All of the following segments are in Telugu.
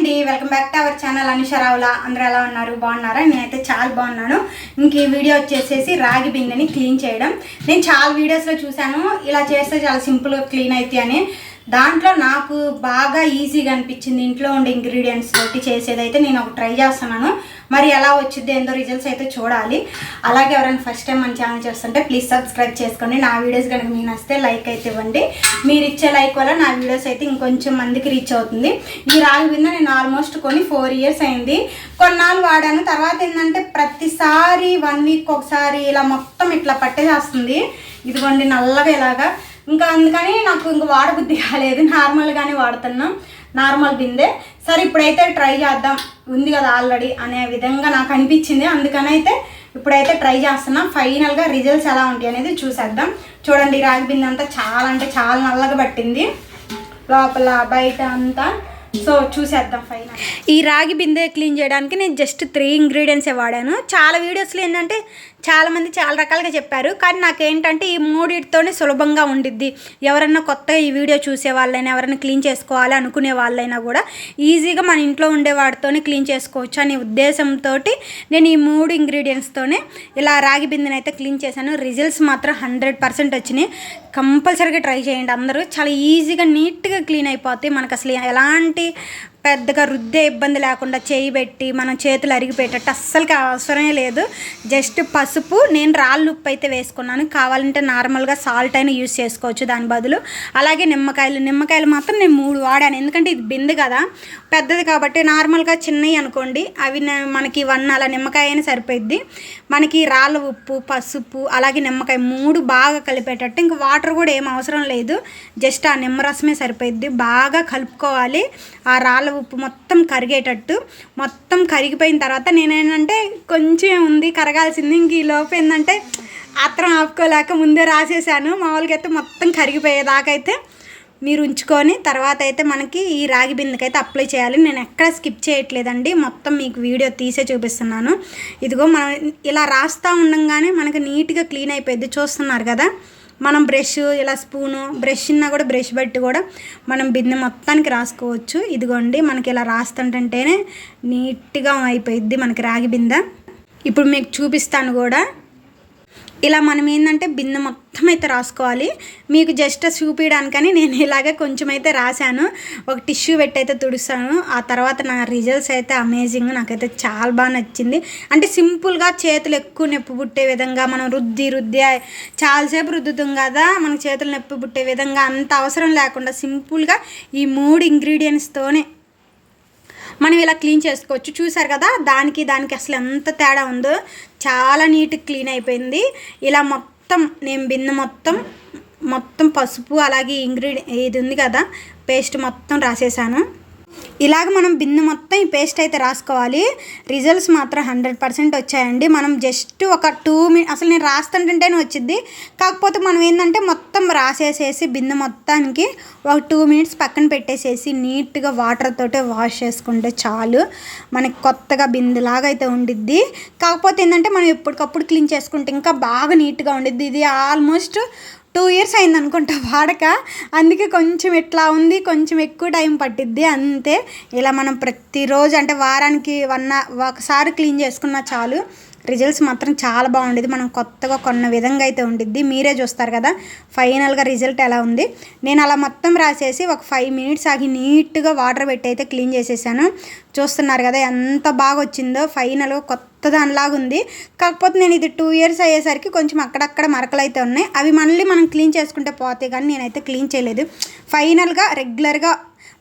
అండి. Welcome back to our channel అనుషరావుల అందరూ ఎలా ఉన్నారు? బాగున్నారా? నేనైతే చాలా బాగున్నాను. ఇంక ఈ వీడియో వచ్చేసేసి రాగి బిందెని క్లీన్ చేయడం. నేను చాలా వీడియోస్లో చూశాను. ఇలా చేస్తే చాలా సింపుల్గా క్లీన్ అవుతాయి అని. దాంట్లో నాకు బాగా ఈజీగా అనిపించింది ఇంట్లో ఉండే ఇంగ్రీడియంట్స్ తోటి చేసేదైతే నేను ఒక ట్రై చేస్తున్నాను. మరి ఎలా వచ్చింది ఏందో రిజల్ట్స్ అయితే చూడాలి. అలాగే ఎవరైనా ఫస్ట్ టైం మన ఛానల్ చూస్తుంటే ప్లీజ్ సబ్స్క్రైబ్ చేసుకోండి. నా వీడియోస్ కనుక మీకు నచ్చితే లైక్ అయితే ఇవ్వండి. మీరు ఇచ్చే లైక్ వల్ల నా వీడియోస్ అయితే ఇంకొంచెం మందికి రీచ్ అవుతుంది. ఈ రాగి బిందె నేను ఆల్మోస్ట్ కొని ఫోర్ ఇయర్స్ అయింది. కొన్నాళ్ళు వాడాను. తర్వాత ఏంటంటే ప్రతిసారి వన్ వీక్ ఒకసారి ఇలా మొత్తం ఇట్లా పట్టేసేస్తుంది. ఇదిగోండి నల్లగా ఇలాగా ఇంకా అందుకని నాకు ఇంక వాడబుద్ధి కాలేదు. నార్మల్గానే వాడుతున్నాం. నార్మల్ బిందె. సరే ఇప్పుడైతే ట్రై చేద్దాం. ఉంది కదా ఆల్రెడీ అనే విధంగా నాకు అనిపించింది. అందుకని అయితే ఇప్పుడైతే ట్రై చేస్తున్నాం. ఫైనల్గా రిజల్ట్స్ ఎలా ఉంటాయి అనేది చూసేద్దాం. చూడండి ఈ రాగి బిందె అంతా చాలా అంటే చాలా నల్లగా పట్టింది. లోపల బయట అంతా. సో చూసేద్దాం ఫైనల్. ఈ రాగి బిందె క్లీన్ చేయడానికి నేను జస్ట్ త్రీ ఇంగ్రీడియంట్సే వాడాను. చాలా వీడియోస్లో ఏంటంటే చాలామంది చాలా రకాలుగా చెప్పారు. కానీ నాకేంటంటే ఈ మూడిటితోనే సులభంగా ఉండిద్ది. ఎవరన్నా కొత్తగా ఈ వీడియో చూసే వాళ్ళైనా ఎవరైనా క్లీన్ చేసుకోవాలి అనుకునే వాళ్ళైనా కూడా ఈజీగా మన ఇంట్లో ఉండే వాటితోనే క్లీన్ చేసుకోవచ్చు అనే ఉద్దేశంతో నేను ఈ మూడు ఇంగ్రీడియంట్స్తోనే ఇలా రాగి బిందెని అయితే క్లీన్ చేశాను. రిజల్ట్స్ మాత్రం హండ్రెడ్ పర్సెంట్ వచ్చినాయి. కంపల్సరీగా ట్రై చేయండి అందరూ. చాలా ఈజీగా నీట్గా క్లీన్ అయిపోతాయి. మనకు అసలు ఎలాంటి పెద్దగా రుద్దే ఇబ్బంది లేకుండా చేయి పెట్టి మనం చేతులు అరిగిపోయేటట్టు అస్సలకి అవసరమే లేదు. జస్ట్ పసుపు నేను రాళ్ళు ఉప్పు అయితే వేసుకున్నాను. కావాలంటే నార్మల్గా సాల్ట్ అయినా యూస్ చేసుకోవచ్చు దాని బదులు. అలాగే నిమ్మకాయలు నిమ్మకాయలు మాత్రం నేను మూడు వాడాను. ఎందుకంటే ఇది బిందు కదా పెద్దది కాబట్టి నార్మల్గా చిన్నవి అనుకోండి. అవి మనకి వన్ అలా నిమ్మకాయ అయినా సరిపోయిద్ది. మనకి రాళ్ళ ఉప్పు పసుపు అలాగే నిమ్మకాయ మూడు బాగా కలిపేటట్టు ఇంకా వాటర్ కూడా ఏం అవసరం లేదు. జస్ట్ ఆ నిమ్మరసమే సరిపోయిద్ది. బాగా కలుపుకోవాలి. ఆ రాళ్ళ ఉప్పు మొత్తం కరిగేటట్టు మొత్తం కరిగిపోయిన తర్వాత నేనేంటంటే కొంచెం ఉంది కరగాల్సింది. ఇంక ఈ లోపు ఏంటంటే ఆత్రం ఆపుకోలేక ముందే రాసేసాను. మామూలుగా అయితే మొత్తం కరిగిపోయేదాకైతే మీరు ఉంచుకొని తర్వాత అయితే మనకి ఈ రాగి బిందెకైతే అప్లై చేయాలి. నేను ఎక్కడ స్కిప్ చేయట్లేదండి. మొత్తం మీకు వీడియో తీసే చూపిస్తున్నాను. ఇదిగో మనం ఇలా రాస్తూ ఉండంగానే మనకి నీట్గా క్లీన్ అయిపోయింది చూస్తున్నారు కదా? మనం బ్రష్ ఇలా స్పూను బ్రష్ ఉన్నా కూడా బ్రష్ పెట్టి కూడా మనం బిందె మొత్తానికి రాసుకోవచ్చు. ఇదిగోండి మనకి ఇలా రాస్తుంటేనే నీట్గా అయిపోయిద్ది మనకి రాగి బిందె. ఇప్పుడు మీకు చూపిస్తాను కూడా. ఇలా మనం ఏంటంటే బిందె మొత్తం అయితే రాసుకోవాలి. మీకు జస్ట్ చూపించడానికని నేను ఇలాగే కొంచెం అయితే రాశాను. ఒక టిష్యూ పెట్టి అయితే తుడుస్తాను. ఆ తర్వాత నా రిజల్ట్స్ అయితే అమేజింగ్ నాకైతే చాలా బాగా నచ్చింది. అంటే సింపుల్గా చేతులు ఎక్కువ నొప్పి పుట్టే విధంగా మనం రుద్ది రుద్ది చాలాసేపు రుద్దుతాం కదా మనకు చేతులు నొప్పి పుట్టే విధంగా అంత అవసరం లేకుండా సింపుల్గా ఈ మూడు ఇంగ్రీడియంట్స్తోనే మనం ఇలా క్లీన్ చేసుకోవచ్చు. చూసారు కదా? దానికి దానికి అసలు ఎంత తేడా ఉందో. చాలా నీట్గా క్లీన్ అయిపోయింది. ఇలా మొత్తం నేను బిందె మొత్తం మొత్తం పసుపు అలాగే ఇంగ్రీడియం ఇది ఉంది కదా పేస్ట్ మొత్తం రాసేసాను. ఇలాగ మనం బిందె మొత్తం ఈ పేస్ట్ అయితే రాసుకోవాలి. రిజల్ట్స్ మాత్రం హండ్రెడ్ పర్సెంట్ వచ్చాయండి. మనం జస్ట్ ఒక టూ మినిట్ అసలు నేను రాస్తుంటేనే వచ్చింది కాకపోతే మనం ఏంటంటే మొత్తం రాసేసేసి బిందె మొత్తానికి ఒక టూ మినిట్స్ పక్కన పెట్టేసేసి నీట్గా వాటర్ తోటే వాష్ చేసుకుంటే చాలు. మనకి కొత్తగా బిందెలాగా అయితే ఉండిద్ది. కాకపోతే ఏంటంటే మనం ఎప్పటికప్పుడు క్లీన్ చేసుకుంటే ఇంకా బాగా నీట్గా ఉండిద్ది. ఇది ఆల్మోస్ట్ టూ ఇయర్స్ అయింది అనుకుంటా వాడక. అందుకే కొంచెం ఇట్లా ఉంది కొంచెం ఎక్కువ టైం పట్టిద్ది. అంతే. ఇలా మనం ప్రతిరోజు అంటే వారానికి వన్ ఒకసారి క్లీన్ చేసుకున్నా చాలు. రిజల్ట్స్ మాత్రం చాలా బాగుండేది. మనం కొత్తగా కొన్న విధంగా అయితే ఉండిద్ది. మీరే చూస్తారు కదా ఫైనల్గా రిజల్ట్ ఎలా ఉంది. నేను అలా మొత్తం రాసేసి ఒక ఫైవ్ మినిట్స్ ఆగి నీట్గా వాటర్ పెట్టి అయితే క్లీన్ చేసేసాను. చూస్తున్నారు కదా ఎంత బాగా వచ్చిందో. ఫైనల్గా కొత్త దానిలాగా ఉంది. కాకపోతే నేను ఇది టూ ఇయర్స్ అయ్యేసరికి కొంచెం అక్కడక్కడ మరకలు అయితే ఉన్నాయి. అవి మళ్ళీ మనం క్లీన్ చేసుకుంటే పోతే కానీ నేనైతే క్లీన్ చేయలేదు. ఫైనల్గా రెగ్యులర్గా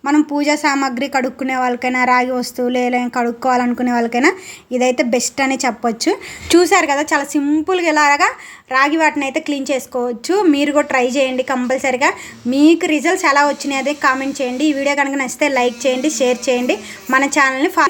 మనం పూజా సామాగ్రి కడుక్కునే వాళ్ళకైనా రాగి వస్తువులు ఏదైనా కడుక్కోవాలనుకునే వాళ్ళకైనా ఇదైతే బెస్ట్ అని చెప్పొచ్చు. చూసారు కదా చాలా సింపుల్గా ఇలాగా రాగి వాటిని అయితే క్లీన్ చేసుకోవచ్చు. మీరు కూడా ట్రై చేయండి కంపల్సరిగా. మీకు రిజల్ట్స్ ఎలా వచ్చినాయి అదే కామెంట్ చేయండి. ఈ వీడియో కనుక నచ్చితే లైక్ చేయండి షేర్ చేయండి. మన ఛానల్ని ఫా